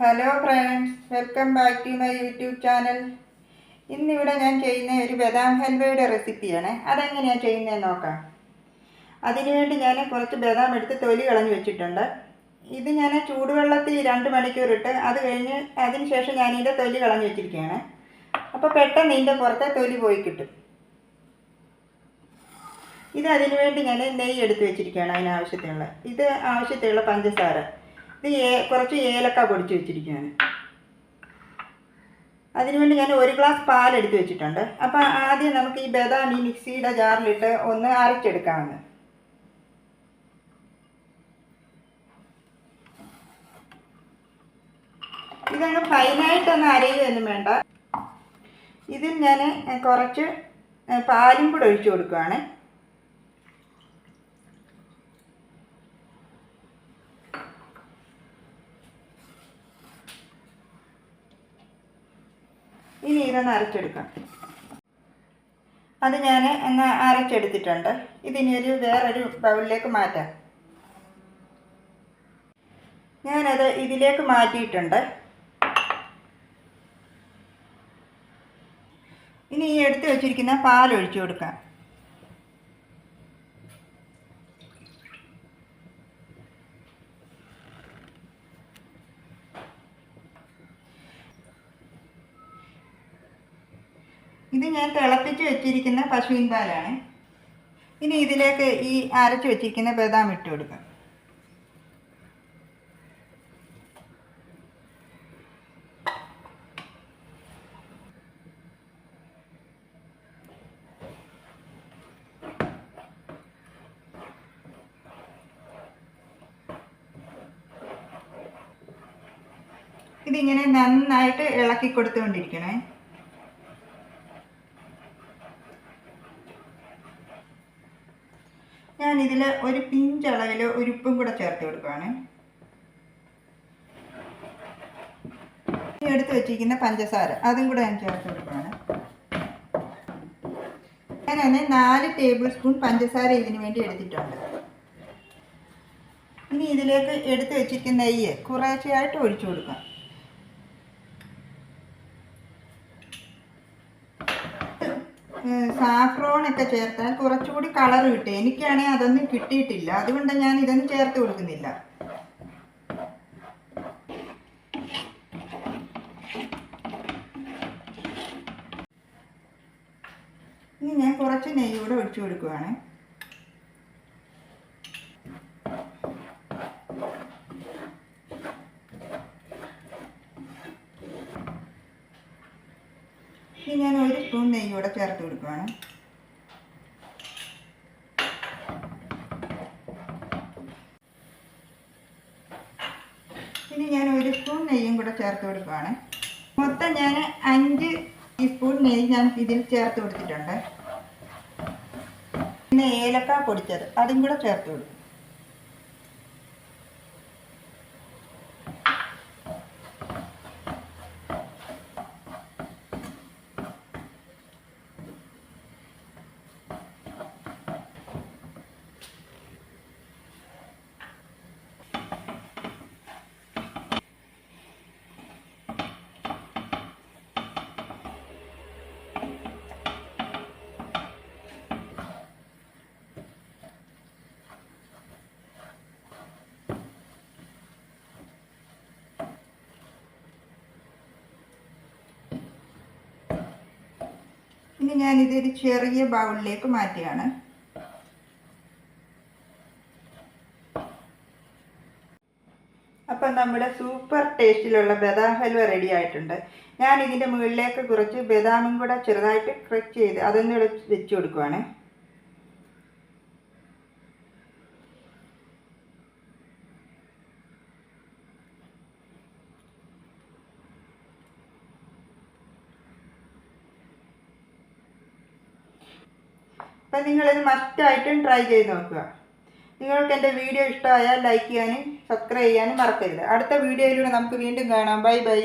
Hello friends welcome back to my YouTube channel ഇന്നിവിടെ ഞാൻ ചെയ്യുന്ന ഒരു ബദാം ഹൽവയുടെ റെസിപ്പിയാണ്. അതെങ്ങനെയാണ് ചെയ്യുന്നതെന്ന് നോക്കാം. അതിനുവേണ്ടി ഞാൻ കുറച്ച് ബദാം എടുത്ത് തൊലി കളഞ്ഞു വെച്ചിട്ടുണ്ട്. ഇത് ഞാൻ ചൂടുവെള്ളത്തിൽ രണ്ട് മണിക്കൂർ ഇട്ട് അത് കഴിഞ്ഞ് അതിന് ശേഷം ഞാൻ ഇതിന്റെ തൊലി കളഞ്ഞു വെച്ചിരിക്കുകയാണ്. അപ്പോൾ പെട്ടെന്ന് ഇതിന്റെ പുറത്തെ തൊലി പോയി കിട്ടും. ഇത് അതിനുവേണ്ടി ഞാൻ നെയ്യ് എടുത്ത് വെച്ചിരിക്കുകയാണ് അതിനാവശ്യത്തിനുള്ള. ഇത് ആവശ്യത്തിനുള്ള പഞ്ചസാര. ഇത് ഏ കുറച്ച് ഏലക്ക പൊടിച്ച് വെച്ചിരിക്കുകയാണ് അതിനുവേണ്ടി ഞാൻ ഒരു ഗ്ലാസ് പാൽ എടുത്ത് വെച്ചിട്ടുണ്ട്. അപ്പോൾ ആദ്യം നമുക്ക് ഈ ബദാം ഈ മിക്സിയുടെ ജാറിലിട്ട് ഒന്ന് അരച്ചെടുക്കാമെന്ന് ഇതങ്ങ് ഫൈനായിട്ടൊന്ന് അരയുകയൊന്നും വേണ്ട. ഇതിൽ ഞാൻ കുറച്ച് പാലും കൂടെ ഒഴിച്ചു കൊടുക്കുകയാണ് ഇനി ഇതൊന്ന് അരച്ചെടുക്കാം. അത് ഞാൻ ഒന്ന് അരച്ചെടുത്തിട്ടുണ്ട്. ഇതിനി ഒരു വേറൊരു ബൗളിലേക്ക് മാറ്റാം. ഞാനത് ഇതിലേക്ക് മാറ്റിയിട്ടുണ്ട്. ഇനി ഈ എടുത്ത് വെച്ചിരിക്കുന്ന പാൽ ഒഴിച്ചു കൊടുക്കാം. ഇത് ഞാൻ തിളപ്പിച്ച് വെച്ചിരിക്കുന്ന പശുവിൻ പാലാണ്. ഇനി ഇതിലേക്ക് ഈ അരച്ച് വെച്ചിരിക്കുന്ന ബദാം ഇട്ട് കൊടുക്കാം. ഇതിങ്ങനെ നന്നായിട്ട് ഇളക്കി കൊടുത്തുകൊണ്ടിരിക്കണേ. ഞാൻ ഇതിൽ ഒരു പിഞ്ചളവിൽ ഒരു ഉപ്പും കൂടെ ചേർത്ത് കൊടുക്കുകയാണ് എടുത്ത് വെച്ചിരിക്കുന്ന പഞ്ചസാര അതും കൂടെ ഞാൻ ചേർത്ത് കൊടുക്കുകയാണ് ഞാൻ തന്നെ നാല് ടേബിൾ സ്പൂൺ പഞ്ചസാര ഇതിന് വേണ്ടി എടുത്തിട്ടുണ്ട്. ഇനി ഇതിലേക്ക് എടുത്ത് വെച്ചിരിക്കുന്ന നെയ്യ് കുറേശ്ശെയായിട്ട് ഒഴിച്ചു കൊടുക്കാം. സാഫ്രോൺ ഒക്കെ ചേർത്താൽ കുറച്ചുകൂടി കളർ കിട്ടും എനിക്കാണെങ്കിൽ അതൊന്നും കിട്ടിയിട്ടില്ല. അതുകൊണ്ട് ഞാൻ ഇതൊന്നും ചേർത്ത് കൊടുക്കുന്നില്ല. ഇനി ഞാൻ കുറച്ച് നെയ്യൂടെ ഒഴിച്ചു കൊടുക്കുവാണ്. ഇനി ഞാൻ ഒരു സ്പൂൺ നെയ്യ് കൂടെ ചേർത്ത് കൊടുക്കുകയാണ് ഇനി ഞാൻ ഒരു സ്പൂൺ നെയ്യും കൂടെ ചേർത്ത് കൊടുക്കുകയാണ് മൊത്തം ഞാൻ അഞ്ച് സ്പൂൺ നെയ്യ് ഞാൻ ഇതിൽ ചേർത്ത് കൊടുത്തിട്ടുണ്ട്. പിന്നെ ഏലക്ക പൊടിച്ചത് അതും കൂടെ ചേർത്ത് കൊടുക്കും. ഇനി ഞാൻ ഇതൊരു ചെറിയ ബൗളിലേക്ക് മാറ്റുകയാണ്. അപ്പം നമ്മുടെ സൂപ്പർ ടേസ്റ്റിലുള്ള ബദാം ഹൽവ റെഡി ആയിട്ടുണ്ട്. ഞാൻ ഇതിന്റെ മുകളിലേക്ക് കുറച്ച് ബദാമും കൂടെ ചെറുതായിട്ട് ക്രച്ച് ചെയ്ത് അതൊന്നും കൂടെ വെച്ച് കൊടുക്കുവാണ്. അപ്പം നിങ്ങളിത് മസ്റ്റായിട്ടും ട്രൈ ചെയ്ത് നോക്കുക. നിങ്ങൾക്ക് എന്റെ വീഡിയോ ഇഷ്ടമായാൽ ലൈക്ക് ചെയ്യാനും സബ്സ്ക്രൈബ് ചെയ്യാനും മറക്കരുത്. അടുത്ത വീഡിയോയിലൂടെ നമുക്ക് വീണ്ടും കാണാം. Bye bye